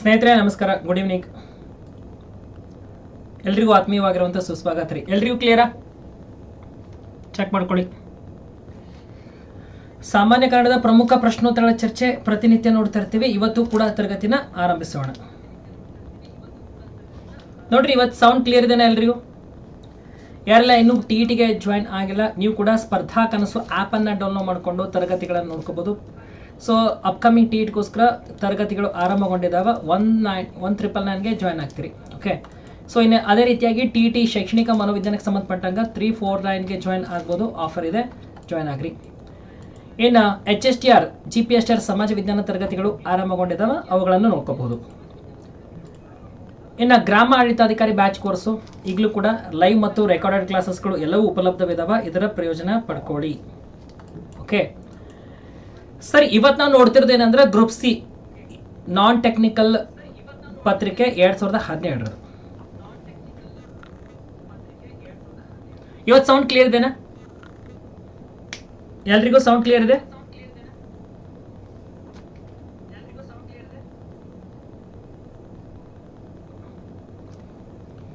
ಸ್ನೇಹಿತರೆ, ನಮಸ್ಕಾರ. Good evening ಎಲ್ರಿಗೂ ಆತ್ಮೀಯವಾಗಿರುವಂಥ ಸುಸ್ವಾಗತ ರೀ. ಎಲ್ರಿಗೂ ಕ್ಲಿಯರಾ ಚೆಕ್ ಮಾಡ್ಕೊಳ್ಳಿ. ಸಾಮಾನ್ಯ ಕನ್ನಡದ ಪ್ರಮುಖ ಪ್ರಶ್ನೋತ್ತರಗಳ ಚರ್ಚೆ ಪ್ರತಿನಿತ್ಯ ನೋಡ್ತಾ ಇರ್ತೀವಿ. ಇವತ್ತು ಕೂಡ ತರಗತಿನ ಆರಂಭಿಸೋಣ. ನೋಡ್ರಿ, ಇವತ್ತು ಸೌಂಡ್ ಕ್ಲಿಯರ್ ಇದೆನಾ ಎಲ್ರಿಗೂ? ಯಾರೆಲ್ಲ ಇನ್ನೂ ಟಿ ಇ ಟಿಗೆ ಜಾಯಿನ್ ಆಗಿಲ್ಲ, ನೀವು ಕೂಡ ಸ್ಪರ್ಧಾ ಕನಸು ಆ್ಯಪನ್ನು ಡೌನ್ಲೋಡ್ ಮಾಡಿಕೊಂಡು ತರಗತಿಗಳನ್ನು ನೋಡ್ಕೋಬೋದು. ಸೊ ಅಪ್ಕಮಿಂಗ್ ಟಿ ಇಟ್ಗೋಸ್ಕರ ತರಗತಿಗಳು ಆರಂಭಗೊಂಡಿದ್ದಾವ ಒನ್ ನೈನ್ ಒನ್ ತ್ರಿಪಲ್ ನೈನ್ಗೆ ಜಾಯ್ನ್ ಆಗ್ತೀರಿ. ಓಕೆ ಸೊ ಇನ್ನು ಅದೇ ರೀತಿಯಾಗಿ ಟಿ ಟಿ ಶೈಕ್ಷಣಿಕ ಮನೋವಿಜ್ಞಾನಕ್ಕೆ ಸಂಬಂಧಪಟ್ಟಂಗೆ ತ್ರೀ ಫೋರ್ ನೈನ್ಗೆ ಜಾಯ್ನ್ ಆಗ್ಬೋದು ಆಫರ್ ಇದೆ ಜಾಯ್ನ್ ಆಗ್ರಿ. ಇನ್ನು H S T R G P S T R ಸಮಾಜ ವಿಜ್ಞಾನ ತರಗತಿಗಳು ಆರಂಭಗೊಂಡಿದ್ದಾವೆ, ಅವುಗಳನ್ನು ನೋಡ್ಕೋಬಹುದು ಇನ್ನು ಗ್ರಾಮ ಆಡಳಿತಾಧಿಕಾರಿ ಬ್ಯಾಚ್ ಕೋರ್ಸು ಈಗಲೂ ಕೂಡ ಲೈವ್ ಮತ್ತು ರೆಕಾರ್ಡೆಡ್ ಕ್ಲಾಸಸ್ಗಳು ಎಲ್ಲವೂ ಉಪಲಬ್ಧವಿದ್ದಾವೆ ಇದರ ಪ್ರಯೋಜನ ಪಡ್ಕೊಳ್ಳಿ ಓಕೆ ಸರಿ, ಇವತ್ತು ನಾವು ನೋಡ್ತಿರೋದು ಏನಂದ್ರೆ ಗ್ರೂಪ್ ಸಿ ನಾನ್ ಟೆಕ್ನಿಕಲ್ ಪತ್ರಿಕೆ ಎರಡ್ ಸಾವಿರದ ಹದಿನೇಳರದು ಇವತ್ತು ಸೌಂಡ್ ಕ್ಲಿಯರ್ ಇದೆನಾ? ಎಲ್ರಿಗೂ ಸೌಂಡ್ ಕ್ಲಿಯರ್ ಇದೆ?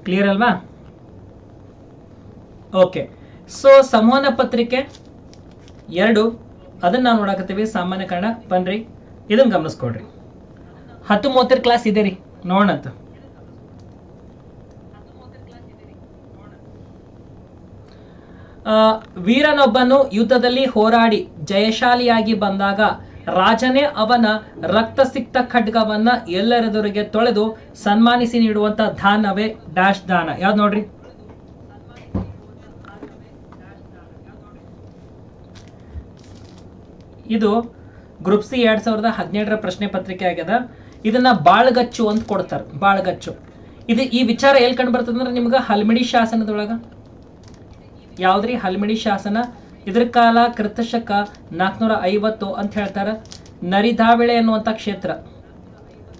ಕ್ಲಿಯರ್ ಅಲ್ವಾ? ಓಕೆ ಸೊ ಸಂವಹನ ಪತ್ರಿಕೆ ಎರಡು. ಅದನ್ನ ನಾವು ನೋಡಕತ್ತೀವಿ. ಸಾಮಾನ್ಯ ಕನ್ನಡ ಬನ್ರಿ. ಇದನ್ನ ಗಮನಿಸ್ಕೊಡ್ರಿ ಹತ್ತು ಮೂವತ್ತರ ಕ್ಲಾಸ್ ಇದೆ ರೀ. ನೋಡೋಣಂತ ವೀರನೊಬ್ಬನು ಯುದ್ಧದಲ್ಲಿ ಹೋರಾಡಿ ಜಯಶಾಲಿಯಾಗಿ ಬಂದಾಗ ರಾಜನೇ ಅವನ ರಕ್ತ ಸಿಕ್ತ ಖಡ್ಗವನ್ನ ಎಲ್ಲರೆದುರಿಗೆ ತೊಳೆದು ಸನ್ಮಾನಿಸಿ ನೀಡುವಂತ ದಾನವೇ ಡ್ಯಾಶ್ ದಾನ. ಯಾವ್ದು ನೋಡ್ರಿ? ಇದು ಗ್ರೂಪ್ ಸಿ ಎರಡ್ ಸಾವಿರದ ಹದಿನೇಳರ ಪ್ರಶ್ನೆ ಪತ್ರಿಕೆ ಆಗ್ಯದ. ಇದನ್ನ ಬಾಳ್ಗಚ್ಚು ಅಂತ ಕೊಡ್ತಾರೆ, ಬಾಳ್ಗಚ್ಚು. ಇದು ಈ ವಿಚಾರ ಎಲ್ಲಿ ಕಂಡು ಬರ್ತದೆ ಅಂದ್ರೆ ನಿಮ್ಗೆ ಹಲ್ಮಿಡಿ ಶಾಸನದೊಳಗ. ಯಾವ್ದ್ರಿ ಹಲ್ಮಿಡಿ ಶಾಸನ? ಇದ್ರ ಕಾಲ ಕೃತಶಕ ನಾಲ್ಕುನೂರ ಐವತ್ತು ಅಂತ ಹೇಳ್ತಾರ. ನರಿದಾವಳೆ ಅನ್ನುವಂಥ ಕ್ಷೇತ್ರ.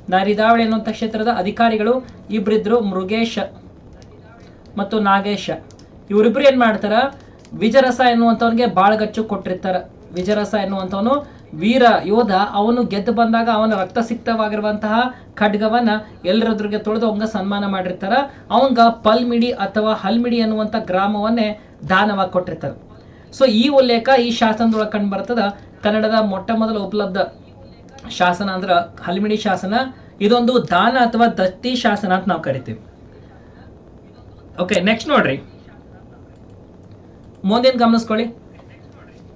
ನರಿದಾವಳೆ ಅನ್ನುವಂಥ ಕ್ಷೇತ್ರದ ಅಧಿಕಾರಿಗಳು ಇಬ್ಬರಿದ್ರು ಮೃಗೇಶ ಮತ್ತು ನಾಗೇಶ. ಇವರಿಬ್ರು ಏನು ಮಾಡ್ತಾರ? ವಿಜರಸ ಎನ್ನುವಂಥವ್ರಿಗೆ ಬಾಳ್ಗಚ್ಚು ಕೊಟ್ಟಿರ್ತಾರ. ವಿಜರಸ ಎನ್ನುವಂಥವನು ವೀರ ಯೋಧ. ಅವನು ಗೆದ್ದು ಬಂದಾಗ ಅವನ ರಕ್ತಸಿಕ್ತವಾಗಿರುವಂತಹ ಖಡ್ಗವನ್ನ ಎಲ್ಲರದ್ರಿಗೆ ತೊಳೆದು ಅವಂಗ ಸನ್ಮಾನ ಮಾಡಿರ್ತಾರ. ಅವಂಗ ಪಲ್ಮಿಡಿ ಅಥವಾ ಹಲ್ಮಿಡಿ ಅನ್ನುವಂಥ ಗ್ರಾಮವನ್ನೇ ದಾನವಾಗಿ ಕೊಟ್ಟಿರ್ತಾರೆ. ಸೊ ಈ ಉಲ್ಲೇಖ ಈ ಶಾಸನದೊಳಗೆ ಕಂಡು ಬರ್ತದ. ಕನ್ನಡದ ಮೊಟ್ಟ ಮೊದಲ ಉಪಲಬ್ಧ ಶಾಸನ ಅಂದ್ರೆ ಹಲ್ಮಿಡಿ ಶಾಸನ. ಇದೊಂದು ದಾನ ಅಥವಾ ದತ್ತಿ ಶಾಸನ ಅಂತ ನಾವು ಕರಿತೀವಿ. ಓಕೆ ನೆಕ್ಸ್ಟ್ ನೋಡ್ರಿ. ಮುಂದೇನು ಗಮನಿಸ್ಕೊಳ್ಳಿ.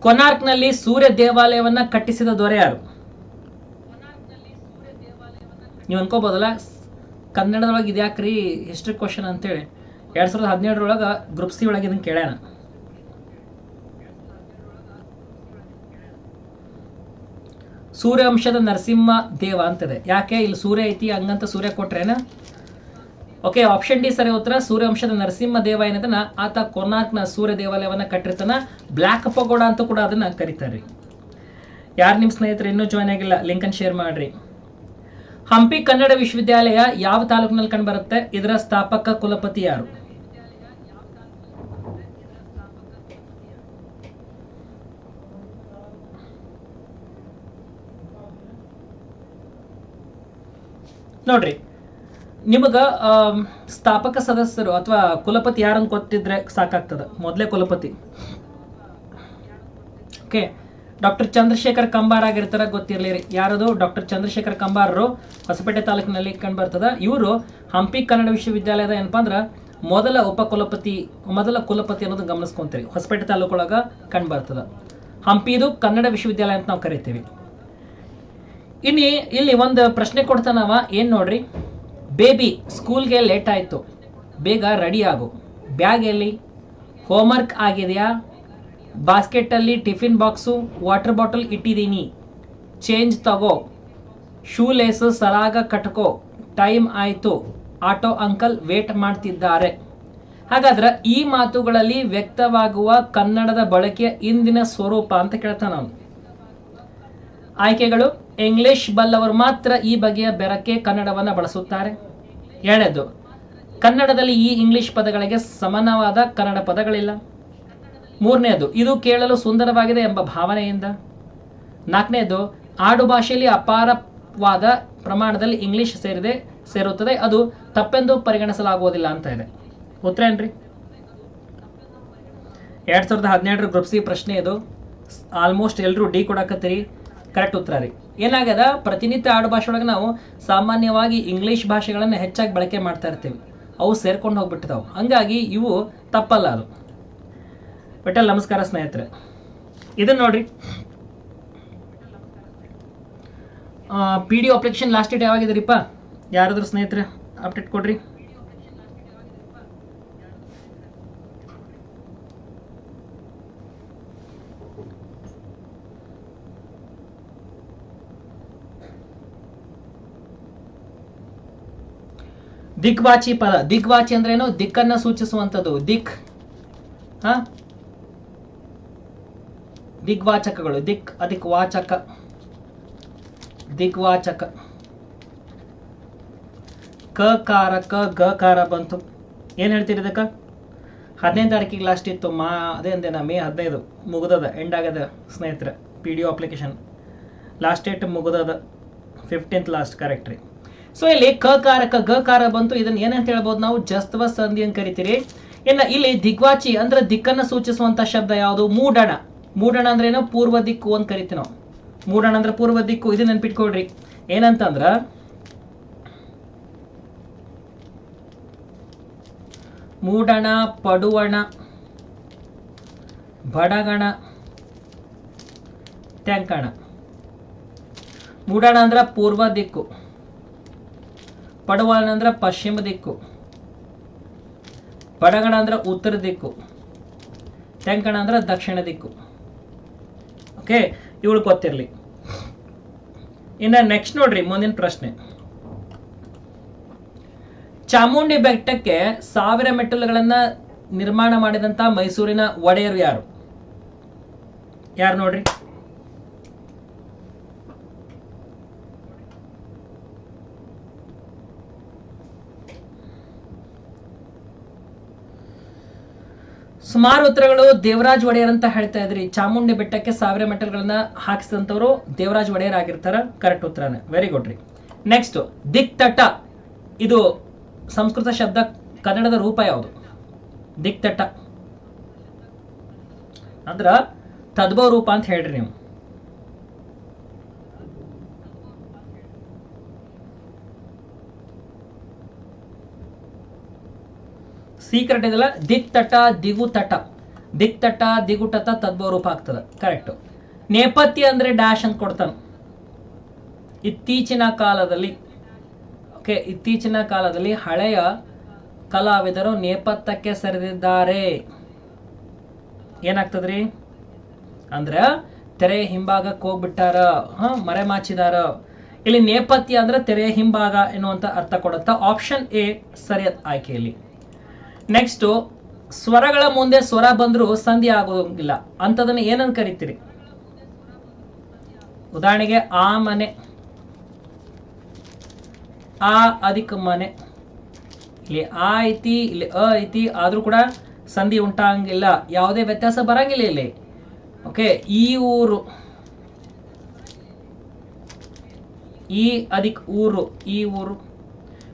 ಕೊನಾರ್ಕ್ನಲ್ಲಿ ಸೂರ್ಯ ದೇವಾಲಯವನ್ನ ಕಟ್ಟಿಸಿದ ದೊರೆ ಯಾರು? ನೀವು ಅನ್ಕೋಬೋದಲ್ಲ? ಕನ್ನಡದೊಳಗೆ ಇದ್ಯಾಕ್ರಿ ಹಿಸ್ಟ್ರಿ ಕ್ವಶನ್ ಅಂತೇಳಿ. ಎರಡ್ ಸಾವಿರದ ಹದಿನೇಳರೊಳಗ ಗ್ರೂಪ್ ಸಿ ಒಳಗೆ ಇದನ್ನ ಕೇಳ್ಯಾನ. ಸೂರ್ಯವಂಶದ ನರಸಿಂಹ ದೇವ ಅಂತದೆ. ಯಾಕೆ? ಇಲ್ಲಿ ಸೂರ್ಯ ಐತಿ, ಹಂಗಂತ ಸೂರ್ಯ ಕೊಟ್ರೇನ? ಓಕೆ, ಆಪ್ಷನ್ ಡಿ ಸರಿ ಉತ್ತರ. ಸೂರ್ಯವಂಶದ ನರಸಿಂಹ ದೇವ ಏನದನ್ನ ಆತ ಕೊನಾರ್ಕ್ನ ಸೂರ್ಯ ದೇವಾಲಯವನ್ನ ಕಟ್ಟಿರ್ತಾನ. ಬ್ಲ್ಯಾಕ್ ಪಗೋಡ ಅಂತ ಕೂಡ ಅದನ್ನ ಕರೀತಾರೆ. ಯಾರು ನಿಮ್ಮ ಸ್ನೇಹಿತರು, ಇನ್ನೂ ಜಾಯ್ನ್ ಆಗಿಲ್ಲ. ಲಿಂಕ್ ಅನ್ನು ಶೇರ್ ಮಾಡ್ರಿ. ಹಂಪಿ ಕನ್ನಡ ವಿಶ್ವವಿದ್ಯಾಲಯ ಯಾವ ತಾಲೂಕಿನಲ್ಲಿ ಕಂಡು ಬರುತ್ತೆ ಇದರ ಸ್ಥಾಪಕ ಕುಲಪತಿ ಯಾರು? ನೋಡ್ರಿ. ನಿಮಗ ಸ್ಥಾಪಕ ಸದಸ್ಯರು ಅಥವಾ ಕುಲಪತಿ ಯಾರನ್ನು ಗೊತ್ತಿದ್ರೆ ಸಾಕಾಗ್ತದ? ಮೊದಲೇ ಕುಲಪತಿ. ಓಕೆ ಡಾಕ್ಟರ್ ಚಂದ್ರಶೇಖರ್ ಕಂಬಾರ್ ಆಗಿರ್ತಾರ ಗೊತ್ತಿರಲಿ ಯಾರದು? ಡಾಕ್ಟರ್ ಚಂದ್ರಶೇಖರ್ ಕಂಬಾರರು ಹೊಸಪೇಟೆ ತಾಲೂಕಿನಲ್ಲಿ ಕಂಡು ಬರ್ತದ ಇವರು ಹಂಪಿ ಕನ್ನಡ ವಿಶ್ವವಿದ್ಯಾಲಯದ ಏನಪ್ಪ ಅಂದ್ರ ಮೊದಲ ಉಪಕುಲಪತಿ, ಮೊದಲ ಕುಲಪತಿ ಅನ್ನೋದು ಗಮನಿಸ್ಕೊಂತೀರಿ. ಹೊಸಪೇಟೆ ತಾಲೂಕೊಳಗ ಕಂಡು ಬರ್ತದ ಹಂಪಿದು ಕನ್ನಡ ವಿಶ್ವವಿದ್ಯಾಲಯ ಅಂತ ನಾವು ಕರಿತೀವಿ. ಇನ್ನು ಇಲ್ಲಿ ಒಂದು ಪ್ರಶ್ನೆ ಕೊಡ್ತಾನವ, ಏನ್ ನೋಡ್ರಿ? ಬೇಬಿ ಸ್ಕೂಲ್ಗೆ ಲೇಟ್ ಆಯಿತು. ಬೇಗ ರೆಡಿ ಆಗು. ಬ್ಯಾಗ್ ಎಲ್ಲಿ? ಹೋಮ್ವರ್ಕ್ ಆಗಿದೆಯಾ? ಬಾಸ್ಕೆಟಲ್ಲಿ ಟಿಫಿನ್ ಬಾಕ್ಸು ವಾಟರ್ ಬಾಟಲ್ ಇಟ್ಟಿದ್ದೀನಿ ಚೇಂಜ್ ತಗೋ. ಶೂ ಲೇಸು ಸರಾಗ ಕಟ್ಕೋ. ಟೈಮ್ ಆಯಿತು. ಆಟೋ ಅಂಕಲ್ ವೇಟ್ ಮಾಡ್ತಿದ್ದಾರೆ. ಹಾಗಾದ್ರೆ ಈ ಮಾತುಗಳಲ್ಲಿ ವ್ಯಕ್ತವಾಗುವ ಕನ್ನಡದ ಬಳಕೆಯ ಇಂದಿನ ಸ್ವರೂಪ ಅಂತ ಕೇಳ್ತಾನೆ ಅವನು. ಆಯ್ಕೆಗಳು ಇಂಗ್ಲಿಷ್ ಬಲ್ಲವರು ಮಾತ್ರ ಈ ಬಗೆಯ ಬೆರಕೆ ಕನ್ನಡವನ್ನು ಬಳಸುತ್ತಾರೆ. ಎರಡನೇದು, ಕನ್ನಡದಲ್ಲಿ ಈ ಇಂಗ್ಲಿಷ್ ಪದಗಳಿಗೆ ಸಮಾನವಾದ ಕನ್ನಡ ಪದಗಳಿಲ್ಲ. ಮೂರನೇದು, ಇದು ಕೇಳಲು ಸುಂದರವಾಗಿದೆ ಎಂಬ ಭಾವನೆಯಿಂದ. ನಾಲ್ಕನೇದು, ಆಡು ಭಾಷೆಯಲ್ಲಿ ಅಪಾರವಾದ ಪ್ರಮಾಣದಲ್ಲಿ ಇಂಗ್ಲಿಷ್ ಸೇರಿದೆ, ಸೇರುತ್ತದೆ, ಅದು ತಪ್ಪೆಂದು ಪರಿಗಣಿಸಲಾಗುವುದಿಲ್ಲ ಅಂತ ಇದೆ. ಉತ್ತರ ಏನ್ರಿ? ಎರಡ್ ಸಾವಿರದ ಹದಿನೇಳರ ಗ್ರೂಪ್ ಸಿ ಪ್ರಶ್ನೆ ಇದು. ಆಲ್ಮೋಸ್ಟ್ ಎಲ್ಲರೂ ಡಿ ಕೊಡಕತ್ತೀರಿ. ಕರೆಕ್ಟ್ ಉತ್ತರ ರೀ. ಏನಾಗ್ಯದ? ಪ್ರತಿನಿತ್ಯ ಆಡು ಭಾಷೆ ಒಳಗೆ ನಾವು ಸಾಮಾನ್ಯವಾಗಿ ಇಂಗ್ಲೀಷ್ ಭಾಷೆಗಳನ್ನು ಹೆಚ್ಚಾಗಿ ಬಳಕೆ ಮಾಡ್ತಾ ಇರ್ತೀವಿ. ಅವು ಸೇರ್ಕೊಂಡು ಹೋಗ್ಬಿಟ್ಟಿದಾವೆ. ಹಂಗಾಗಿ ಇವು ತಪ್ಪಲ್ಲ ಅದು. ವಿಠಲ್ ನಮಸ್ಕಾರ ಸ್ನೇಹಿತರೆ. ಇದನ್ನ ನೋಡ್ರಿ. P D application last date ಯಾವಾಗಿದ್ರಿಪ್ಪ? ಯಾರಾದರೂ ಸ್ನೇಹಿತರೆ ಅಪ್ಡೇಟ್ ಕೊಡ್ರಿ. ದಿಗ್ವಾಚಿ ಪದ ದಿಗ್ವಾಚಿ ಅಂದ್ರೇನು ದಿಕ್ಕನ್ನ ಸೂಚಿಸುವಂಥದ್ದು. ದಿಕ್. ಹ? ದಿಗ್ವಾಚಕಗಳು ದಿಕ್, ಅದಿಕ್ ವಾಚಕ. ದಿಗ್ವಾಚಕ ಕ, ಕಾರ, ಕ, ಗ, ಕಾರ ಬಂತು. ಏನು ಹೇಳ್ತೀರಿ ಇದಕ್ಕೆ? ಹದಿನೈದು ತಾರೀಕಿಗೆ ಲಾಸ್ಟ್ ಇತ್ತು. ಮಾ, ಅದೇ ಅಂದೇನ ಮೇ ಹದಿನೈದು. ಮುಗಿದದ ಎಂಡ್ ಆಗದ ಸ್ನೇಹಿತರೆ. P D O application last date ಮುಗಿದದ. ಫಿಫ್ಟೀನ್ತ್ ಲಾಸ್ಟ್ ಕರೆಕ್ಟ್ ರೀ. ಸೊ ಇಲ್ಲಿ ಕ ಕಾರಕ, ಗ ಕಾರ ಬಂತು. ಇದನ್ನ ಏನಂತ ಹೇಳ್ಬೋದು ನಾವು? ಜಸ್ತ್ವ ಸಂಧಿ ಅಂತ ಕರಿತೀರಿ. ಇನ್ನ ಇಲ್ಲಿ ದಿಗ್ವಾಚಿ ಅಂದ್ರೆ ದಿಕ್ಕನ್ನ ಸೂಚಿಸುವಂತ ಶಬ್ದ ಯಾವುದು? ಮೂಡಣ. ಮೂಡಣ ಅಂದ್ರೆ ಏನೋ? ಪೂರ್ವ ದಿಕ್ಕು ಅಂತ ಕರಿತೀವಿ ನಾವು. ಮೂಡಣ ಅಂದ್ರೆ ಪೂರ್ವ ದಿಕ್ಕು. ಇದು ನೆನ್ಪಿಟ್ಕೊಳ್ರಿ. ಏನಂತಂದ್ರ, ಮೂಡಣ, ಪಡುವಣ, ಬಡಗಣ ಟ್ಯಾಂಕಣ ಮೂಡಣ ಅಂದ್ರೆ ಪೂರ್ವ ದಿಕ್ಕು. ಪಡವಣ ಅಂದ್ರೆ ಪಶ್ಚಿಮ ದಿಕ್ಕು. ಪಡಗಣ ಅಂದ್ರೆ ಉತ್ತರ ದಿಕ್ಕು. ತೆಂಕಣ ಅಂದ್ರೆ ದಕ್ಷಿಣ ದಿಕ್ಕು. ಓಕೆ? ಇವಳು ಗೊತ್ತಿರಲಿ. ಇನ್ನು ನೆಕ್ಸ್ಟ್ ನೋಡ್ರಿ, ಮುಂದಿನ ಪ್ರಶ್ನೆ. ಚಾಮುಂಡಿ ಬೆಟ್ಟಕ್ಕೆ ಸಾವಿರ ಮೆಟ್ಟಲುಗಳನ್ನ ನಿರ್ಮಾಣ ಮಾಡಿದಂತ ಮೈಸೂರಿನ ಒಡೆಯರು ಯಾರು? ಯಾರು ನೋಡ್ರಿ? ಸುಮಾರು ಉತ್ತರಗಳು ದೇವರಾಜ್ ಒಡೆಯರ್ ಅಂತ ಹೇಳ್ತಾ ಇದ್ರಿ. ಚಾಮುಂಡಿ ಬೆಟ್ಟಕ್ಕೆ ಸಾವಿರ ಮೆಟಲ್ಗಳನ್ನ ಹಾಕಿಸಿದಂಥವ್ರು ದೇವರಾಜ್ ಒಡೆಯರ್ ಆಗಿರ್ತಾರ. ಕರೆಕ್ಟ್ ಉತ್ತರನೇ. ವೆರಿ ಗುಡ್ ರೀ. ನೆಕ್ಸ್ಟ್ ದಿಕ್ತಟ ಇದು ಸಂಸ್ಕೃತ ಶಬ್ದ ಕನ್ನಡದ ರೂಪ ಯಾವುದು? ದಿಕ್ತಟ ಅಂದ್ರ ತದ್ಭವ ರೂಪ ಅಂತ ಹೇಳ್ರಿ ನೀವು. ಸೀಕ್ರೆಟ್ ಇದೆಲ್ಲ ದಿಕ್ತಟ, ದಿಗುತಟ. ದಿಕ್ತಟ, ದಿಗುಟತ ತದ್ಭವ ರೂಪ ಆಗ್ತದೆ. ಕರೆಕ್ಟ್ ನೇಪಥ್ಯ ಅಂದ್ರೆ ಡ್ಯಾಶ್ ಅಂತ ಕೊಡ್ತಾನೆ. ಇತ್ತೀಚಿನ ಕಾಲದಲ್ಲಿ ಓಕೆ ಇತ್ತೀಚಿನ ಕಾಲದಲ್ಲಿ ಹಳೆಯ ಕಲಾವಿದರು ನೇಪಥ್ಯಕ್ಕೆ ಸರಿದಿದ್ದಾರೆ. ಏನಾಗ್ತದ್ರಿ? ಅಂದ್ರ ತೆರೆ ಹಿಂಭಾಗಕ್ಕೆ ಹೋಗ್ಬಿಟ್ಟಾರ. ಹ ಮರೆಮಾಚಿದಾರ ಇಲ್ಲಿ ನೇಪಥ್ಯ ಅಂದ್ರೆ ತೆರೆ ಹಿಂಭಾಗ ಎನ್ನುವಂತ ಅರ್ಥ ಕೊಡುತ್ತಾ ಆಪ್ಷನ್ ಎ ಸರಿಯಾದ ಆಯ್ಕೆಯಲ್ಲಿ ನೆಕ್ಸ್ಟ್ ಸ್ವರಗಳ ಮುಂದೆ ಸ್ವರ ಬಂದ್ರು ಸಂಧಿ ಆಗೋಂಗಿಲ್ಲ. ಅಂಥದನ್ನು ಏನಂತ ಕರಿತೀರಿ? ಉದಾಹರಣೆಗೆ, ಆ ಮನೆ, ಆ ಅಧಿಕ ಮನೆ, ಇಲ್ಲಿ ಆ ಐತಿ, ಇಲ್ಲಿ ಅ ಐತಿ, ಆದರೂ ಕೂಡ ಸಂಧಿ ಉಂಟಾಗಂಗಿಲ್ಲ ಯಾವುದೇ ವ್ಯತ್ಯಾಸ ಬರಂಗಿಲ್ಲ ಇಲ್ಲಿ. ಓಕೆ ಈ ಊರು, ಈ ಅಧಿಕ ಊರು, ಈ ಊರು.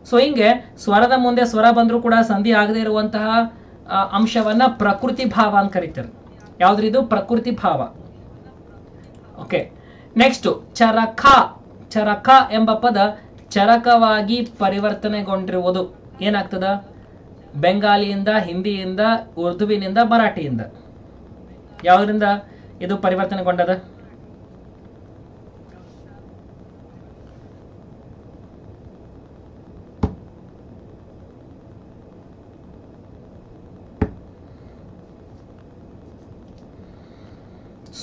ಸೊ ಹಿಂಗೆ ಸ್ವರದ ಮುಂದೆ ಸ್ವರ ಬಂದರೂ ಕೂಡ ಸಂಧಿ ಆಗದೇ ಇರುವಂತಹ ಅಂಶವನ್ನ ಪ್ರಕೃತಿ ಭಾವ ಅಂತ ಕರೀತಾರೆ. ಯಾವ್ದ್ರಿದು ಪ್ರಕೃತಿ ಭಾವ. ಓಕೆ ನೆಕ್ಸ್ಟ್ ಚರಕ ಚರಕ ಎಂಬ ಪದ ಚರಕವಾಗಿ ಪರಿವರ್ತನೆಗೊಂಡಿರುವುದು. ಏನಾಗ್ತದ? ಬೆಂಗಾಲಿಯಿಂದ, ಹಿಂದಿಯಿಂದ, ಉರ್ದುವಿನಿಂದ, ಮರಾಠಿಯಿಂದ. ಯಾವುದರಿಂದ ಇದು ಪರಿವರ್ತನೆಗೊಂಡದ?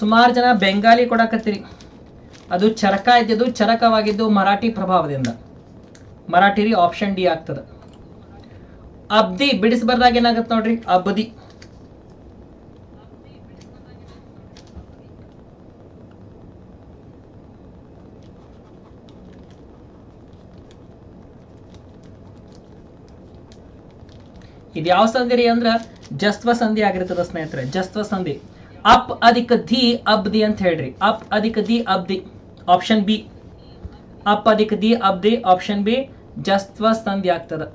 ಸುಮಾರು ಜನ ಬೆಂಗಾಲಿ ಕೊಡಕತ್ತೀರಿ ಅದು ಚರಕ ಇದ್ದಿದ್ದು ಚರಕವಾಗಿದ್ದು ಮರಾಠಿ ಪ್ರಭಾವದಿಂದ. ಮರಾಠಿ ರೀ ಆಪ್ಷನ್ ಡಿ ಆಗ್ತದ. ಅಬ್ದಿ ಬಿಡಿಸ್ಬಾರ್ದಾಗ ಏನಾಗತ್ತೆ ನೋಡ್ರಿ? ಅಬ್ದಿ. ಇದು ಯಾವ ಸಂಧಿ ರೀ ಅಂದ್ರ ಜಸ್ತ್ವ ಸಂಧಿ ಆಗಿರ್ತದ ಸ್ನೇಹಿತರೆ ಜಸ್ತ್ವ ಸಂಧಿ. ಅಪ್ ಅಧಿಕ ಧಿ ಅಬ್ದಿ ಅಂತ ಹೇಳ್ರಿ. ಅಪ್ ಅಧಿಕ ದಿ ಅಬ್ದಿ ಆಪ್ಷನ್ ಬಿ ಅಪ್ ಅಧಿಕ ದಿ ಅಬ್ ದಿ ಆಪ್ಷನ್ ಬಿ ಜಸ್ತ್ವ ಸಂಧಿ ಆಗ್ತದ.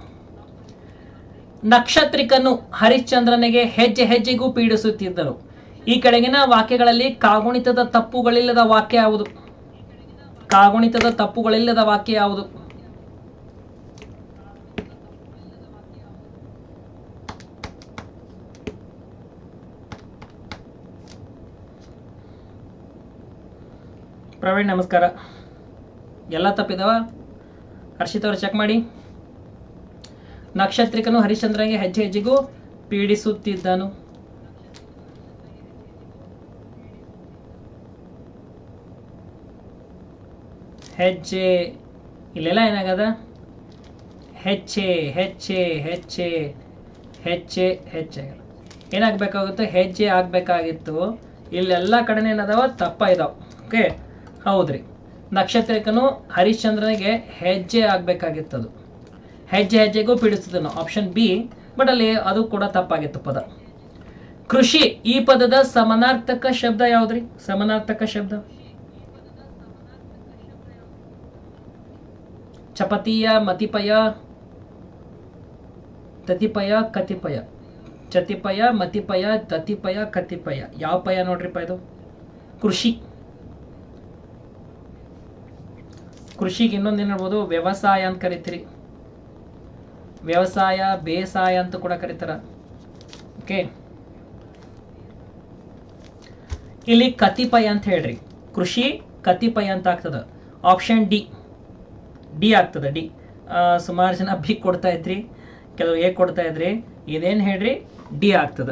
ನಕ್ಷತ್ರಿಕನು ಹರಿಶ್ಚಂದ್ರನಿಗೆ ಹೆಜ್ಜೆ ಹೆಜ್ಜೆಗೂ ಪೀಡಿಸುತ್ತಿದ್ದರು. ಈ ಕೆಳಗಿನ ವಾಕ್ಯಗಳಲ್ಲಿ ಕಾಗುಣಿತದ ತಪ್ಪುಗಳಿಲ್ಲದ ವಾಕ್ಯ ಯಾವುದು? ಕಾಗುಣಿತದ ತಪ್ಪುಗಳಿಲ್ಲದ ವಾಕ್ಯ ಯಾವುದು? ಪ್ರವೀಣ್, ನಮಸ್ಕಾರ. ಎಲ್ಲ ತಪ್ಪಿದವ? ಹರ್ಷಿತ್ ಅವರು ಚೆಕ್ ಮಾಡಿ. ನಕ್ಷತ್ರಿಕನು ಹರಿಶ್ಚಂದ್ರಗೆ ಹೆಜ್ಜೆ ಹೆಜ್ಜೆಗೂ ಪೀಡಿಸುತ್ತಿದ್ದನು. ಹೆಜ್ಜೆ, ಇಲ್ಲೆಲ್ಲ ಏನಾಗದ? ಹೆಚ್ಚೆ ಹೆಚ್ಚೆ ಹೆಚ್ಚೆ ಹೆಚ್ಚೆ ಹೆಚ್ಚೆ ಏನಾಗಬೇಕಾಗುತ್ತೆ? ಹೆಜ್ಜೆ ಆಗಬೇಕಾಗಿತ್ತು. ಇಲ್ಲೆಲ್ಲ ಕಡೆ ಏನದಾವ ತಪ್ಪ ಇದಾವ ಓಕೆ ಹೌದ್ರಿ. ನಕ್ಷತ್ರಕ್ಕೂ ಹರಿಶ್ಚಂದ್ರನಿಗೆ ಹೆಜ್ಜೆ ಆಗಬೇಕಾಗಿತ್ತದು. ಹೆಜ್ಜೆ ಹೆಜ್ಜೆಗೂ ಪೀಡಿಸ್ತದನು ಆಪ್ಷನ್ ಬಿ ಬಟ್ ಅಲ್ಲಿ ಅದು ಕೂಡ ತಪ್ಪಾಗಿತ್ತು ಪದ. ಕೃಷಿ, ಈ ಪದದ ಸಮನಾರ್ಥಕ ಶಬ್ದ ಯಾವ್ದ್ರಿ? ಸಮನಾರ್ಥಕ ಶಬ್ದ? ಚಪತಿಯ, ಮತಿಪಯ, ತತಿಪಯ, ಕತಿಪಯ. ಚತಿಪಯ, ಮತಿಪಯ, ತತಿಪಯ, ಕತಿಪಯ. ಯಾವ ಪಯ ನೋಡ್ರಿಪ್ಪ ಇದು? ಕೃಷಿ. ಕೃಷಿಗೆ ಇನ್ನೊಂದು ಏನು ಹೇಳ್ಬೋದು? ವ್ಯವಸಾಯ ಅಂತ ಕರಿತೀರಿ. ವ್ಯವಸಾಯ, ಬೇಸಾಯ ಅಂತ ಕೂಡ ಕರೀತಾರ. ಓಕೆ ಇಲ್ಲಿ ಕತಿಪಯ ಅಂತ ಹೇಳ್ರಿ. ಕೃಷಿ ಕತಿಪಯ ಅಂತ ಆಗ್ತದ. ಆಪ್ಷನ್ ಡಿ ಡಿ ಆಗ್ತದ ಡಿ ಸುಮಾರು ಜನ ಬಿ ಕೊಡ್ತಾ ಇದ್ರಿ. ಕೆಲವು ಎ ಕೊಡ್ತಾ ಇದ್ರಿ. ಇದೇನು ಹೇಳ್ರಿ? ಡಿ ಆಗ್ತದ.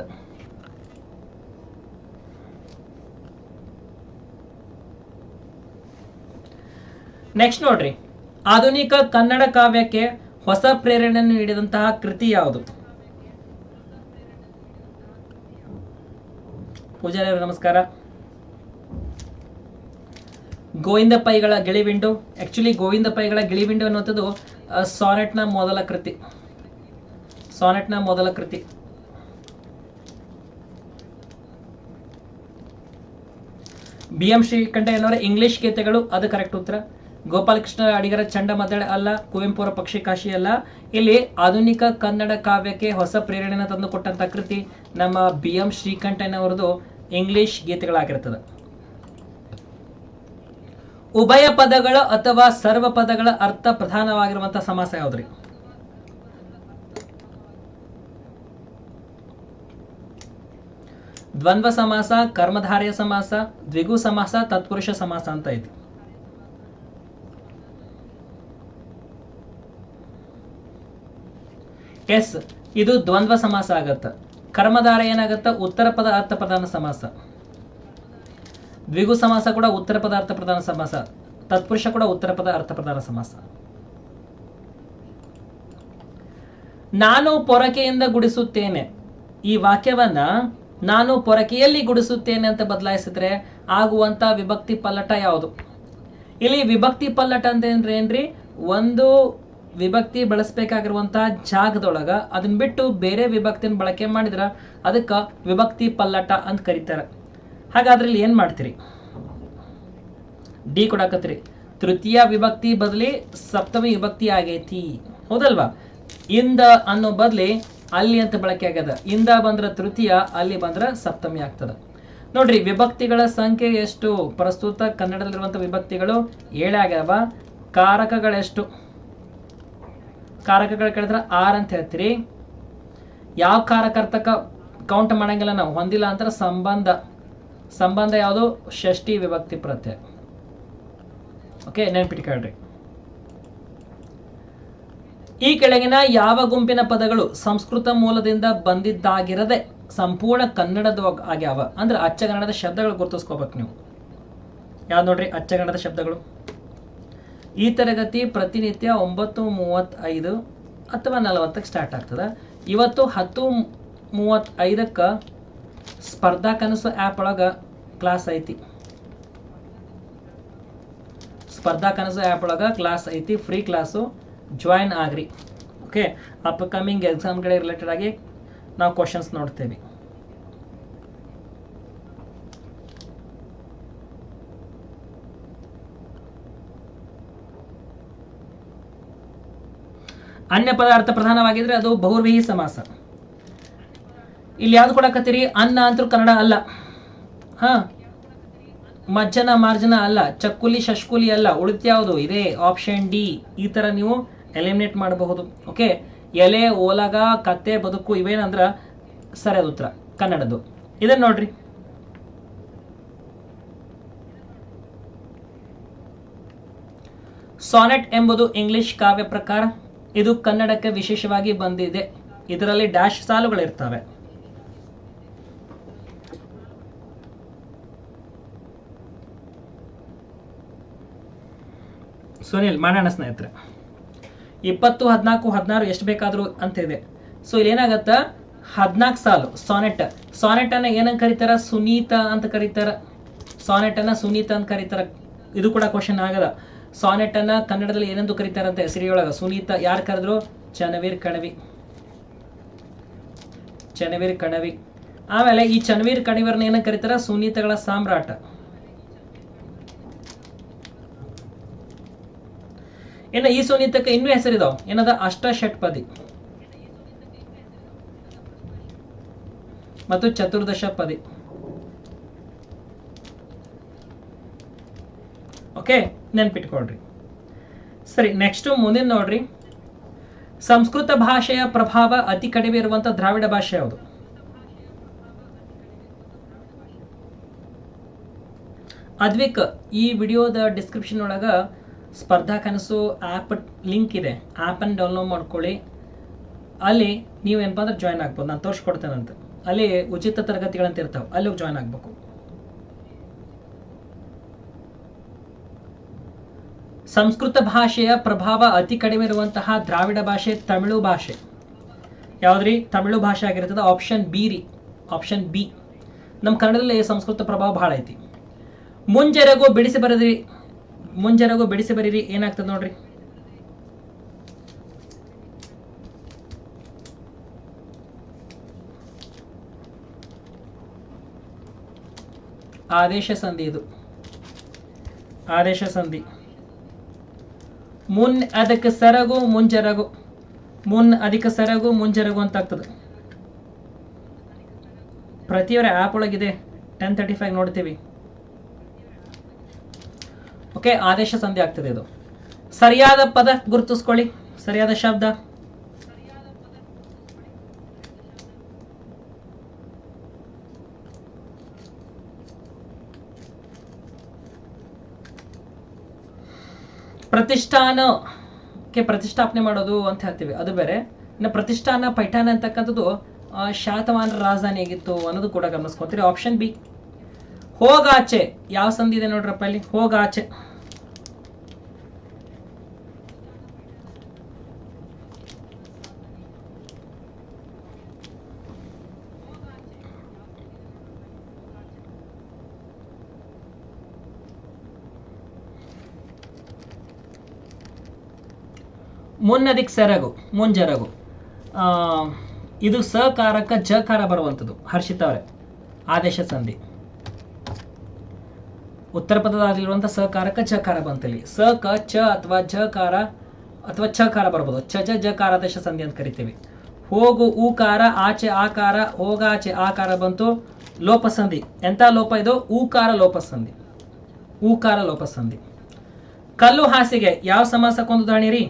ನೆಕ್ಸ್ಟ್ ನೋಡ್ರಿ. ಆಧುನಿಕ ಕನ್ನಡ ಕಾವ್ಯಕ್ಕೆ ಹೊಸ ಪ್ರೇರಣೆಯನ್ನು ನೀಡಿದಂತಹ ಕೃತಿ ಯಾವುದು? ಪೂಜಾರಿ ನಮಸ್ಕಾರ. ಗೋವಿಂದ ಪೈಗಳ ಗಿಳಿವಿಂಡು. ಆಕ್ಚುಲಿ ಗೋವಿಂದ ಪೈಗಳ ಗಿಳಿವಿಂಡು ಅನ್ನುವಂಥದ್ದು ಆ, ಸಾನೆಟ್ನ ಮೊದಲ ಕೃತಿ. ಸಾನೆಟ್ನ ಮೊದಲ ಕೃತಿ. ಬಿ ಎಂ ಶ್ರೀಕಂಠಯ್ಯನವರ ಇಂಗ್ಲಿಷ್ ಗೀತೆಗಳು ಅದು ಕರೆಕ್ಟ್ ಉತ್ತರ. ಗೋಪಾಲಕೃಷ್ಣ ಅಡಿಗರ ಚಂಡ ಮದ್ದಳೆ ಅಲ್ಲ, ಕುವೆಂಪುರ ಪಕ್ಷಿ ಕಾಶಿ ಅಲ್ಲ. ಇಲ್ಲಿ ಆಧುನಿಕ ಕನ್ನಡ ಕಾವ್ಯಕ್ಕೆ ಹೊಸ ಪ್ರೇರಣೆನ ತಂದು ಕೊಟ್ಟಂತ ಕೃತಿ ನಮ್ಮ ಬಿ ಎಂ ಶ್ರೀಕಂಠಯ್ಯನವರದು ಇಂಗ್ಲಿಷ್ ಗೀತೆಗಳಾಗಿರ್ತದೆ. ಉಭಯ ಪದಗಳ ಅಥವಾ ಸರ್ವ ಪದಗಳ ಅರ್ಥ ಪ್ರಧಾನವಾಗಿರುವಂತಹ ಸಮಾಸ ಯಾವ್ದ್ರಿ? ದ್ವಂದ್ವ ಸಮಾಸ, ಕರ್ಮಧಾರೆಯ ಸಮಾಸ, ದ್ವಿಗು ಸಮಾಸ, ತತ್ಪುರುಷ ಸಮಾಸ ಅಂತ ಐತಿ. ಎಸ್, ಇದು ದ್ವಂದ್ವ ಸಮಾಸ ಆಗತ್ತ. ಕರ್ಮಧಾರ ಏನಾಗತ್ತ? ಉತ್ತರ ಪದ, ಅರ್ಥ ಪ್ರಧಾನ ಸಮಾಸ. ದ್ವಿಗು ಸಮಾಸ ಕೂಡ ಉತ್ತರ ಪದಾರ್ಥ ಪ್ರಧಾನ ಸಮಾಸ. ತತ್ಪುರುಷ ಕೂಡ ಉತ್ತರ ಪದ, ಅರ್ಥ ಪ್ರಧಾನ ಸಮಾಸ. ನಾನು ಪೊರಕೆಯಿಂದ ಗುಡಿಸುತ್ತೇನೆ. ಈ ವಾಕ್ಯವನ್ನ ನಾನು ಪೊರಕೆಯಲ್ಲಿ ಗುಡಿಸುತ್ತೇನೆ ಅಂತ ಬದಲಾಯಿಸಿದ್ರೆ ಆಗುವಂತ ವಿಭಕ್ತಿ ಪಲ್ಲಟ ಯಾವುದು? ಇಲ್ಲಿ ವಿಭಕ್ತಿ ಪಲ್ಲಟ ಅಂತ ಏನ್ರಿ ಒಂದು ವಿಭಕ್ತಿ ಬಳಸಬೇಕಾಗಿರುವಂತಹ ಜಾಗದೊಳಗ ಅದನ್ನ ಬಿಟ್ಟು ಬೇರೆ ವಿಭಕ್ತಿನ ಬಳಕೆ ಮಾಡಿದ್ರ ಅದಕ್ಕ ವಿಭಕ್ತಿ ಪಲ್ಲಟ ಅಂತ ಕರೀತಾರೆ. ಹಾಗಾದ್ರೆ ಇಲ್ಲಿ ಏನ್ ಮಾಡ್ತೀರಿ? ಡಿ ಕೊಡಾಕತ್ರಿ. ತೃತೀಯ ವಿಭಕ್ತಿ ಬದಲಿ ಸಪ್ತಮಿ ವಿಭಕ್ತಿ ಆಗೈತಿ. ಹೌದಲ್ವಾ? ಇಂದ ಅನ್ನೋ ಬದಲಿ ಅಲ್ಲಿ ಅಂತ ಬಳಕೆ ಆಗ್ಯದ. ಇಂದ ಬಂದ್ರ ತೃತೀಯ, ಅಲ್ಲಿ ಬಂದ್ರ ಸಪ್ತಮಿ ಆಗ್ತದ. ನೋಡ್ರಿ, ವಿಭಕ್ತಿಗಳ ಸಂಖ್ಯೆ ಎಷ್ಟು? ಪ್ರಸ್ತುತ ಕನ್ನಡದಲ್ಲಿರುವಂತ ವಿಭಕ್ತಿಗಳು ಏಳೇ ಆಗ್ಯಾವ. ಕಾರಕಗಳೆಷ್ಟು? ಕಾರಕಗಳು ಕೇಳಿದ್ರೆ ಆರ್ ಅಂತ ಹೇಳ್ತೀರಿ. ಯಾವ ಕಾರಕರ್ತಕ ಕೌಂಟ್ ಮಾಡಂಗಿಲ್ಲ ನಾವು ಹೊಂದಿಲ್ಲ ಅಂತಾರೆ ಸಂಬಂಧ. ಸಂಬಂಧ ಯಾವುದು? ಷಷ್ಠಿ ವಿಭಕ್ತಿ ಪ್ರತ್ಯ ಓಕೆ ನೆನ್ಪಿಟ್ಕೊಳ್ರಿ ಈ ಕೆಳಗಿನ ಯಾವ ಗುಂಪಿನ ಪದಗಳು ಸಂಸ್ಕೃತ ಮೂಲದಿಂದ ಬಂದಿದ್ದಾಗಿರದೆ ಸಂಪೂರ್ಣ ಕನ್ನಡದ ಆಗ್ಯಾವ? ಅಂದ್ರೆ ಅಚ್ಚಗನ್ನಡದ ಶಬ್ದಗಳು ಗುರುತಿಸ್ಕೋಬೇಕು ನೀವು. ಯಾವ್ದು ನೋಡ್ರಿ? ಅಚ್ಚಗನ್ನಡದ ಶಬ್ದಗಳು. ಈ ತರಗತಿ ಪ್ರತಿನಿತ್ಯ ಒಂಬತ್ತು ಮೂವತ್ತೈದು ಅಥವಾ ನಲವತ್ತಕ್ಕೆ ಸ್ಟಾರ್ಟ್ ಆಗ್ತದೆ. ಇವತ್ತು ಹತ್ತು ಮೂವತ್ತೈದಕ್ಕೆ ಸ್ಪರ್ಧಾ ಕನಸು ಆ್ಯಪ್ ಒಳಗೆ ಕ್ಲಾಸ್ ಐತಿ. ಸ್ಪರ್ಧಾ ಕನಸು ಆ್ಯಪ್ ಒಳಗೆ ಕ್ಲಾಸ್ ಐತಿ ಫ್ರೀ ಕ್ಲಾಸು ಜಾಯಿನ್ ಆಗ್ರಿ. ಓಕೆ ಅಪ್ಕಮಿಂಗ್ ಎಕ್ಸಾಮ್ಗಳಿಗೆ ರಿಲೇಟೆಡ್ ಆಗಿ ನಾವು ಕ್ವಶನ್ಸ್ ನೋಡ್ತೇವೆ. ಅನ್ಯ ಪದಾರ್ಥ ಪ್ರಧಾನವಾಗಿದ್ರೆ ಅದು ಬಹುರ್ವಿಹಿ ಸಮಾಸ. ಇಲ್ಲಿ ಯಾವ್ದು ಕೊಡಕತ್ತೀರಿ ಅನ್ನ ಅಂತೂ ಕನ್ನಡ ಅಲ್ಲ. ಹಾ. ಮಜ್ಜನ, ಮಾರ್ಜನ ಅಲ್ಲ. ಚಕ್ಕುಲಿ, ಶಶ್ಕುಲಿ ಅಲ್ಲ. ಉಳಿದ ಯಾವುದು? ಇದೆ. ಆಪ್ಷನ್ ಡಿ ಈ ತರ ನೀವು ಎಲಿಮಿನೇಟ್ ಮಾಡಬಹುದು. ಓಕೆ ಎಲೆ, ಓಲಗ, ಕತ್ತೆ, ಬದುಕು ಇವೇನಂದ್ರ ಸರಿಯಾದ ಉತ್ತರ. ಕನ್ನಡದ್ದು. ಇದನ್ನ ನೋಡ್ರಿ. ಸಾನೆಟ್ ಎಂಬುದು ಇಂಗ್ಲಿಷ್ ಕಾವ್ಯ ಪ್ರಕಾರ ಇದು ಕನ್ನಡಕ್ಕೆ ವಿಶೇಷವಾಗಿ ಬಂದಿದೆ. ಇದರಲ್ಲಿ ಡ್ಯಾಶ್ ಸಾಲುಗಳಿರ್ತವೆ. ಸುನಿಲ್ ಮಾಡೋಣ ಸ್ನೇಹಿತರೆ, ಇಪ್ಪತ್ತು, ಹದಿನಾಲ್ಕು, ಹದಿನಾರು ಎಷ್ಟು ಬೇಕಾದರೂ ಅಂತ ಇದೆ ಸೊ ಇಲ್ಲಿ ಏನಾಗತ್ತ ಹದಿನಾಲ್ಕು ಸಾಲು, ಸಾನೆಟ್. ಸಾನೆಟ್ ಅನ್ನ ಏನಂತ ಕರೀತಾರ? ಸುನೀತ ಅಂತ ಕರೀತಾರ. ಸಾನೆಟ್ ಅನ್ನ ಸುನೀತ ಅಂತ ಕರೀತಾರ. ಇದು ಕೂಡ ಕ್ವಶನ್ ಆಗದ. ಸಾನೆಟ್ ಅನ್ನ ಕನ್ನಡದಲ್ಲಿ ಏನೆಂದು ಕರೀತಾರಂತೆ? ಸಿರಿಯೊಳಗ. ಸುನೀತ, ಯಾರು ಕರೆದ್ರು? ಚನವೀರ್ ಕಣವಿ. ಚನವೀರ್ ಕಣವಿ. ಆಮೇಲೆ ಈ ಚನವೀರ್ ಕಣಿವರ್ನ ಏನ ಕರೀತಾರ? ಸುನೀತಗಳ ಸಾಮ್ರಾಟ. ಇನ್ನು ಈ ಸುನೀತಕ್ಕೆ ಇನ್ನೂ ಹೆಸರಿದಾವ. ಏನದ? ಅಷ್ಟ ಷಟ್ಪದಿ ಮತ್ತು ಚತುರ್ದಶ ಪದಿ ಓಕೆ? ನೆನ್ಪಿಟ್ಕೊಳ್ರಿ. ಸರಿ ನೆಕ್ಸ್ಟ್ ಮುಂದಿನ ನೋಡ್ರಿ. ಸಂಸ್ಕೃತ ಭಾಷೆಯ ಪ್ರಭಾವ ಅತಿ ಕಡಿಮೆ ಇರುವಂತ ದ್ರಾವಿಡ ಭಾಷೆ ಯಾವುದು? ಅದ್ವಿಕ್, ಈ ವಿಡಿಯೋದ ಡಿಸ್ಕ್ರಿಪ್ಷನ್ ಒಳಗ ಸ್ಪರ್ಧಾ ಕನಸು ಆ್ಯಪ್ ಲಿಂಕ್ ಇದೆ. ಆ್ಯಪನ್ನು ಡೌನ್ಲೋಡ್ ಮಾಡ್ಕೊಳ್ಳಿ. ಅಲ್ಲಿ ನೀವು ಏನಪ್ಪ ಅಂದ್ರೆ ಜಾಯ್ನ್ ಆಗ್ಬೋದು. ನಾನು ತೋರಿಸ್ಕೊಡ್ತೇನಂತೆ. ಅಲ್ಲಿ ಉಚಿತ ತರಗತಿಗಳಂತ ಇರ್ತಾವೆ. ಅಲ್ಲಿ ಹೋಗಿ ಜಾಯ್ನ್ ಆಗಬೇಕು. ಸಂಸ್ಕೃತ ಭಾಷೆಯ ಪ್ರಭಾವ ಅತಿ ಕಡಿಮೆ ಇರುವಂತಹ ದ್ರಾವಿಡ ಭಾಷೆ, ತಮಿಳು ಭಾಷೆ. ಯಾವ್ದ್ರಿ? ತಮಿಳು ಭಾಷೆ ಆಗಿರ್ತದೆ ಆಪ್ಷನ್ ಬಿ ರೀ. ಆಪ್ಷನ್ ಬಿ ನಮ್ಮ ಕನ್ನಡದಲ್ಲಿ ಸಂಸ್ಕೃತ ಪ್ರಭಾವ ಬಹಳ ಐತಿ. ಮುಂಜೆರಗು ಬಿಡಿಸಿ ಬರದ್ರಿ. ಮುಂಜೆರಗು ಬಿಡಿಸಿ ಬರೀರಿ, ಏನಾಗ್ತದೆ ನೋಡ್ರಿ? ಆದೇಶ ಸಂಧಿ ಇದು. ಆದೇಶ ಸಂಧಿ. ಮುನ್ ಅದಕ್ಕೆ ಸರಗು ಮುಂಜರಗು ಮುನ್ ಅದಕ್ಕೆ ಸರಗು ಮುಂಜರಗು ಅಂತ ಆಗ್ತದೆ ಪ್ರತಿಯೊರ ಆ್ಯಪ್ ಒಳಗಿದೆ. ಟೆನ್ ತರ್ಟಿ ಫೈವ್ ನೋಡ್ತೀವಿ. ಓಕೆ ಆದೇಶ ಸಂಧಿ ಆಗ್ತದೆ ಇದು. ಸರಿಯಾದ ಪದ ಗುರುತಿಸ್ಕೊಳ್ಳಿ. ಸರಿಯಾದ ಶಬ್ದ. ಪ್ರತಿಷ್ಠಾನಕ್ಕೆ ಪ್ರತಿಷ್ಠಾಪನೆ ಮಾಡೋದು ಅಂತ ಹೇಳ್ತೀವಿ. ಅದು ಬೇರೆ. ಇನ್ನು ಪ್ರತಿಷ್ಠಾನ ಪೈಠಾನ ಅಂತಕ್ಕಂಥದ್ದು ಆ, ಶಾತವಾಹನರ ರಾಜಧಾನಿ ಆಗಿತ್ತು ಅನ್ನೋದು ಕೂಡ ಗಮನಿಸ್ಕೊತೀರಿ ಆಪ್ಷನ್ ಬಿ ಹೋಗಾಚೆ. ಯಾವ ಸಂಧಿ ಇದೆ ನೋಡ್ರಪ್ಪ ಅಲ್ಲಿ ಹೋಗಾಚೆ. ಮುನ್ನದಿಕ್ ಸೆರಗು, ಮುಂಜರಗು. ಇದು ಸಕಾರಕ ಜಕಾರ ಬರುವಂಥದ್ದು ಹರ್ಷಿತ ಅವರೇ. ಆದೇಶ ಸಂಧಿ. ಉತ್ತರ ಪದದಲ್ಲಿರುವಂಥ ಸಕಾರಕ ಚಕಾರ ಬಂತಲ್ಲಿ. ಸ ಕ ಚ ಅಥವಾ ಜಕಾರ ಅಥವಾ ಚಕಾರ ಬರ್ಬೋದು. ಚ ಜ ಜಕಾರ ಆದೇಶ ಸಂಧಿ ಅಂತ ಕರಿತೀವಿ. ಹೋಗು, ಊಕಾರ, ಆಚೆ, ಆಕಾರ, ಹೋಗಾಚೆ, ಆಕಾರ ಬಂತು ಲೋಪಸಂಧಿ ಎಂಥ ಲೋಪ ಇದು? ಊಕಾರ ಲೋಪಸಂಧಿ ಊಕಾರ ಲೋಪಸಂಧಿ ಕಲ್ಲು ಹಾಸಿಗೆ, ಯಾವ ಸಮಾಸಕ್ಕೊಂದು ದಾಣಿ ರೀ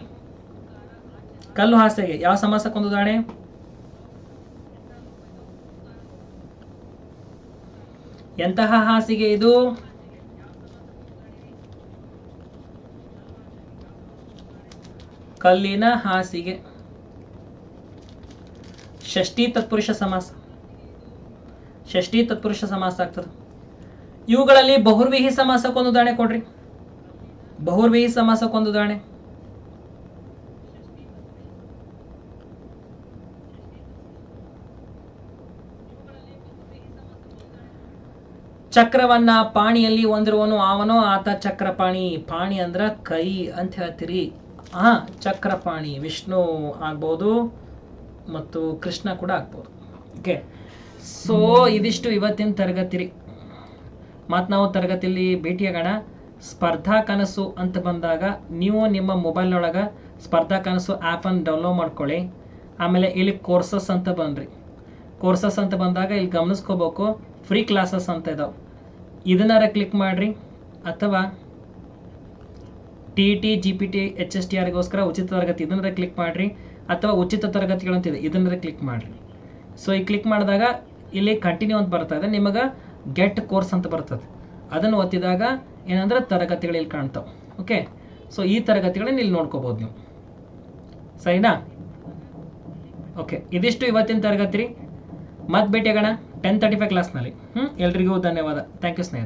ಕಲ್ಲು ಹಾಸಿಗೆ ಯಾವ ಸಮಾಸಕ್ಕೊಂದು ಉದಾಹರಣೆ ಎಂತಹ ಹಾಸಿಗೆ ಇದು? ಕಲ್ಲಿನ ಹಾಸಿಗೆ. ಷಷ್ಠಿ ತತ್ಪುರುಷ ಸಮಾಸ. ಷಷ್ಠಿ ತತ್ಪುರುಷ ಸಮಾಸ ಆಗ್ತದೆ. ಇವುಗಳಲ್ಲಿ ಬಹುರ್ವಿಹಿ ಸಮಾಸಕ್ಕೊಂದು ಉದಾಹರಣೆ ಕೊಡ್ರಿ. ಬಹುರ್ವಿಹಿ ಸಮಾಸಕ್ಕೊಂದು ದಾಣೆ. ಚಕ್ರವನ್ನ ಪಾಣಿಯಲ್ಲಿ ಹೊಂದಿರುವನು ಅವನೋ ಆತ ಚಕ್ರಪಾಣಿ. ಪಾಣಿ ಅಂದ್ರ ಕೈ ಅಂತ ಹೇಳ್ತೀರಿ. ಆ, ಚಕ್ರಪಾಣಿ. ವಿಷ್ಣು ಆಗ್ಬೋದು ಮತ್ತು ಕೃಷ್ಣ ಕೂಡ ಆಗ್ಬೋದು. ಓಕೆ. ಸೊ ಇದಿಷ್ಟು ಇವತ್ತಿನ ತರಗತಿ ರೀ ಮತ್ತು ನಾವು ತರಗತಿಯಲ್ಲಿ ಭೇಟಿಯಾಗೋಣ. ಸ್ಪರ್ಧಾ ಕನಸು ಅಂತ ಬಂದಾಗ ನೀವು ನಿಮ್ಮ ಮೊಬೈಲ್ನೊಳಗೆ ಸ್ಪರ್ಧಾ ಕನಸು ಆ್ಯಪನ್ನು ಡೌನ್ಲೋಡ್ ಮಾಡ್ಕೊಳ್ಳಿ. ಆಮೇಲೆ ಇಲ್ಲಿ ಕೋರ್ಸಸ್ ಅಂತ ಬಂದ್ರಿ. ಕೋರ್ಸಸ್ ಅಂತ ಬಂದಾಗ ಇಲ್ಲಿ ಗಮನಿಸ್ಕೋಬೇಕು. ಫ್ರೀ ಕ್ಲಾಸಸ್ ಅಂತ ಇದಾವೆ. ಇದನ್ನಾರ ಕ್ಲಿಕ್ ಮಾಡಿರಿ. ಅಥವಾ T T G P T H S T ಆರ್ಗೋಸ್ಕರ ಉಚಿತ ತರಗತಿ ಇದನ್ನಾರ ಕ್ಲಿಕ್ ಮಾಡಿರಿ. ಅಥವಾ ಉಚಿತ ತರಗತಿಗಳಂತಿದೆ, ಇದನ್ನಾರ ಕ್ಲಿಕ್ ಮಾಡಿರಿ. ಸೊ ಈ ಕ್ಲಿಕ್ ಮಾಡಿದಾಗ ಇಲ್ಲಿ ಕಂಟಿನ್ಯೂ ಅಂತ ಬರ್ತಾ ಇದೆ. ನಿಮಗೆ ಗೆಟ್ ಕೋರ್ಸ್ ಅಂತ ಬರ್ತದೆ. ಅದನ್ನು ಒತ್ತಿದಾಗ ಏನಂದ್ರೆ ತರಗತಿಗಳು ಇಲ್ಲಿ ಕಾಣ್ತಾವೆ. ಓಕೆ ಸೊ ಈ ತರಗತಿಗಳನ್ನ ಇಲ್ಲಿ ನೋಡ್ಕೋಬೋದು ನೀವು. ಸರಿನಾ? ಓಕೆ ಇದಿಷ್ಟು ಇವತ್ತಿನ ತರಗತಿ ರೀ. ಮತ್ತೆ ಭೇಟಿಯಾಗೋಣ ಟೆನ್ ತರ್ಟಿ ಫೈವ್ ಕ್ಲಾಸ್ನಲ್ಲಿ ಹ್ಞೂ ಎಲ್ರಿಗೂ ಧನ್ಯವಾದ. ಥ್ಯಾಂಕ್ ಯು ಸ್ನೇಹಿತರೆ.